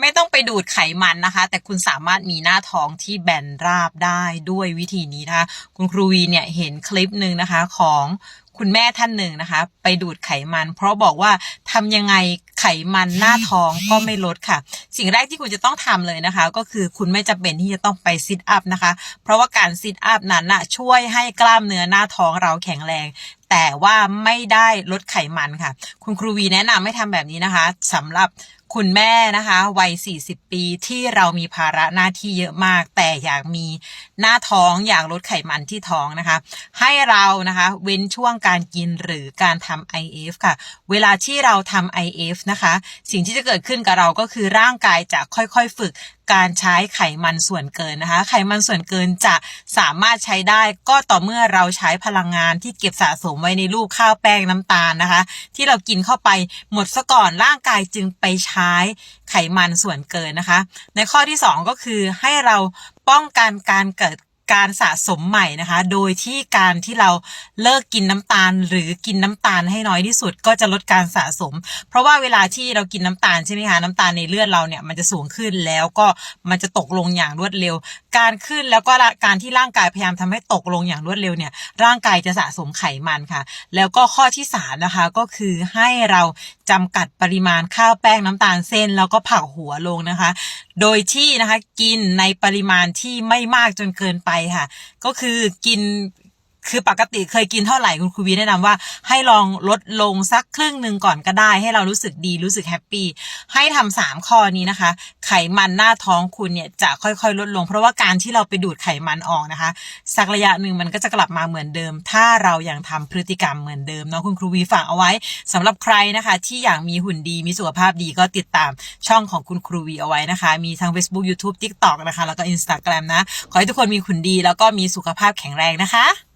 ไม่ต้องไปดูดไขมันนะคะ แต่คุณสามารถมีหน้าท้องที่แบนราบได้ด้วยวิธีนี้นะคะ คุณครูวีเนี่ยเห็นคลิปหนึ่งนะคะของคุณแม่ท่านหนึ่งนะคะ ไปดูดไขมัน เพราะบอกว่าทำยังไงไขมันหน้าท้องก็ไม่ลดค่ะ สิ่งแรกที่คุณจะต้องทำเลยนะคะ ก็คือคุณไม่จำเป็นที่จะต้องไปซิทอัพนะคะ เพราะว่าการซิทอัพนั้นนะช่วยให้กล้ามเนื้อหน้าท้องเราแข็งแรง แต่ว่าไม่ได้ลดไขมันค่ะ คุณครูวีแนะนำให้ทำแบบนี้นะคะสำหรับ คุณแม่นะคะวัย 40 ปีที่เรามีภาระหน้าที่เยอะมาก แต่อยากมีหน้าท้องอยากลดไขมันที่ท้องนะคะ ให้เรานะคะเว้นช่วงการกินหรือการทำ IF ค่ะ เวลาที่เราทำ IF นะคะ สิ่งที่จะเกิดขึ้นกับเราก็คือร่างกายจะค่อยๆ ฝึกการใช้ไขมันส่วนเกินนะคะ ไขมันส่วนเกินจะสามารถใช้ได้ก็ต่อเมื่อเราใช้พลังงานที่เก็บสะสมไว้ในรูปข้าวแป้งน้ำตาลนะคะ ที่เรากินเข้าไปหมดซะก่อนร่างกายจึงไปใช้ไขมันส่วนเกินนะคะ ในข้อที่ 2 ก็คือให้เราป้องกันการเกิด การสะสมใหม่นะคะ โดยที่การที่เราเลิกกินน้ำตาล หรือกินน้ำตาลให้น้อยที่สุด ก็จะลดการสะสม เพราะว่าเวลาที่เรากินน้ำตาลใช่ไหมคะน้ำตาลในเลือดเราเนี่ยมันจะสูงขึ้นแล้วก็มันจะตกลงอย่างรวดเร็ว การขึ้นแล้วก็การที่ร่างกายพยายามทำให้ตกลงอย่างรวดเร็วเนี่ยร่างกายจะสะสมไขมันค่ะ แล้วก็ข้อที่สามนะคะก็คือให้เราจำกัดปริมาณข้าวแป้งน้ำตาลเส้น แล้วก็ผักหัวลงนะคะ โดยที่นะคะกินในปริมาณที่ไม่มากจนเกินไปค่ะ ก็คือกิน คือปกติเคยกินเท่าไหร่คุณครูวีแนะนำว่า ให้ลองลดลงสักครึ่งหนึ่งก่อนก็ได้ ให้เรารู้สึกดีรู้สึกแฮปปี้ให้ทำสามข้อนี้นะคะ ไขมันหน้าท้องคุณเนี่ยจะค่อยๆ ลดลง เพราะว่าการที่เราไปดูดไขมันออกนะคะ สักระยะหนึ่งมันก็จะกลับมาเหมือนเดิม ถ้าเรายังทำพฤติกรรมเหมือนเดิมเนาะคุณครูวีฝากเอาไว้สำหรับใครนะคะ ที่อยากมีหุ่นดีมีสุขภาพดีก็ติดตามช่องของคุณครูวีเอาไว้นะคะ มีทั้ง Facebook YouTube TikTok นะคะแล้วก็ Instagram นะ ขอให้ทุกคนมีหุ่นดี แล้วก็มีสุขภาพแข็งแรงนะคะ